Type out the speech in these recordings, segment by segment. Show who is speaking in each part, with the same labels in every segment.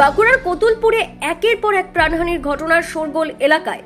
Speaker 1: বাঁকুড়ার কতুলপুরে একের পর এক প্রাণহানির ঘটনার শোরগোল এলাকায়।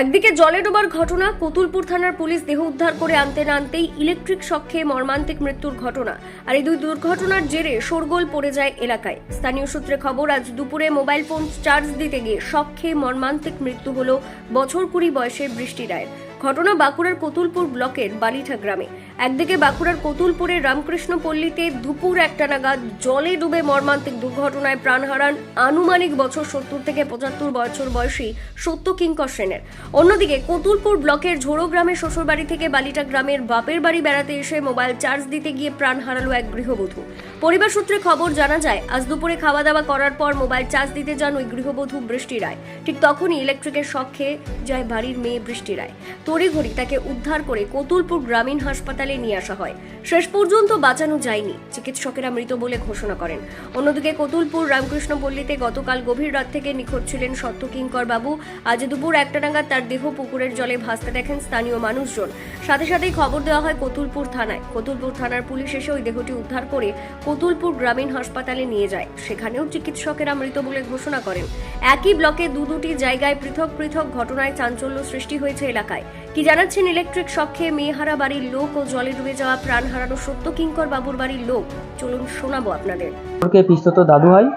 Speaker 1: একদিকে জলে ডোবার ঘটনা, কতুলপুর থানার পুলিশ দেহ উদ্ধার করে আনতে না আনতেই ইলেকট্রিক শক খেয়ে মর্মান্তিক মৃত্যুর ঘটনা। আর এই দুই দুর্ঘটনার জেরে শোরগোল পড়ে যায় এলাকায়। স্থানীয় সূত্রে খবর, আজ দুপুরে মোবাইল ফোন চার্জ দিতে গিয়ে শক খেয়ে মর্মান্তিক মৃত্যু হল বছর কুড়ি বয়সের বৃষ্টি রায়ের। ঘটনা বাঁকুড়ার কতুলপুর ব্লকের বালিঠা গ্রামে। একদিকে বাঁকুড়ার কতুলপুরের রামকৃষ্ণ পল্লীতে দুপুর একটা নাগাদ জলে ডুবে মর্মান্তিক দুর্ঘটনায় প্রাণ হারান আনুমানিক বছর সত্তর থেকে পঁচাত্তর বছর বয়সী সত্য কিঙ্কর সেনের। অন্যদিকে কতুলপুর ব্লকের ঝোড়ো গ্রামের শ্বশুরবাড়ি থেকে বালিটা গ্রামের বাপের বাড়ি বেড়াতে এসে মোবাইল চার্জ দিতে গিয়ে প্রাণ হারালো এক গৃহবধূ। পরিবার সূত্রে খবর জানা যায়, আজ দুপুরে খাওয়া দাওয়া করার পর মোবাইল চার্জ দিতে যান ওই গৃহবধূ বৃষ্টি রায়। ঠিক তখনই ইলেকট্রিকের শখ খেয়ে যায় বাড়ির মেয়ে বৃষ্টি রায়। তড়িঘড়ি তাকে উদ্ধার করে কতুলপুর গ্রামীণ হাসপাতালে নিয়ে আসা হয়। শেষ পর্যন্ত বাঁচানো যায়নি, চিকিৎসকেরা মৃত বলে ঘোষণা করেন। অন্যদিকে কতুলপুর রামকৃষ্ণ পল্লীতে গতকাল গভীর রাত থেকে নিখোঁজ ছিলেন সত্য কিঙ্কর বাবু। আজ দুপুর একটা নাগাদ তার দেহ পুকুরের জলে ভাসতে দেখেন স্থানীয় মানুষজন। সাথে সাথেই খবর দেওয়া হয় কতুলপুর থানায়। কতুলপুর থানার পুলিশ এসে ওই দেহটি উদ্ধার করে কতুলপুর গ্রামীণ হাসপাতালে নিয়ে যায়। সেখানেও চিকিৎসকেরা মৃত বলে ঘোষণা করেন। একই ব্লকে দু দুটি জায়গায় পৃথক পৃথক ঘটনায় চাঞ্চল্য সৃষ্টি হয়েছে এলাকায়। কি জানাচ্ছেন ইলেকট্রিক শক খেয়ে মেয়েহারা বাড়ির লোক ও জলে ডুবে যাওয়া প্রাণ হারানো সত্য কিঙ্কর বাবুর বাড়ির লোক। চলুন শোনাবো আপনাদের।
Speaker 2: ওকে পিস্তত দাদু হয়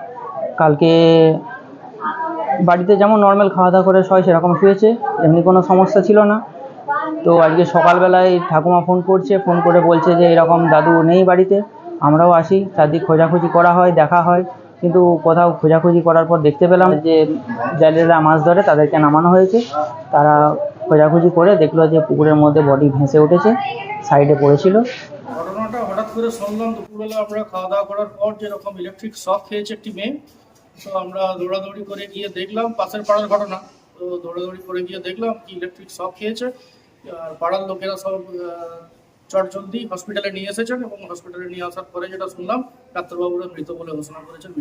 Speaker 2: কালকে বাড়িতে যেমন নর্মাল খাওয়া দাওয়া করে হয় সেরকম শুয়েছে, এমনি কোনো সমস্যা ছিল না। তো আজকে সকালবেলায় ঠাকুমা ফোন করছে ফোন করে বলছে যে এরকম দাদু নেই বাড়িতে। আমরাও আসি, চারদিক খোঁজাখুঁজি করা হয়, দেখা হয়। কিন্তু কোথাও খোঁজাখুঁজি করার পর দেখতে পেলাম যে জেলেরা মাছ ধরে তাদেরকে নামানো হয়েছে। তারা খোঁজাখুঁজি করে দেখল যে পুকুরের মধ্যে বডি ভেসে উঠেছে, সাইডে পড়েছিল।
Speaker 3: ঘটনাটা হঠাৎ করে শুনলাম, দুপুরবেলা আমরা খাওয়া দাওয়া করার পর যেরকম ইলেকট্রিক শক খেয়েছে একটি মেয়ে, তো আমরা দৌড়াদৌড়ি করে গিয়ে দেখলাম পাশের পাড়ার ঘটনা। তো দৌড়াদৌড়ি করে গিয়ে দেখলাম কি ইলেকট্রিক শক খেয়েছে। আর পাড়ার লোকেরা সব চট জলদি হসপিটালে নিয়ে এসেছেন এবং হসপিটালে নিয়ে আসার পরে যেটা শুনলাম, ডাক্তারবাবুরা মৃত বলে ঘোষণা করেছেন।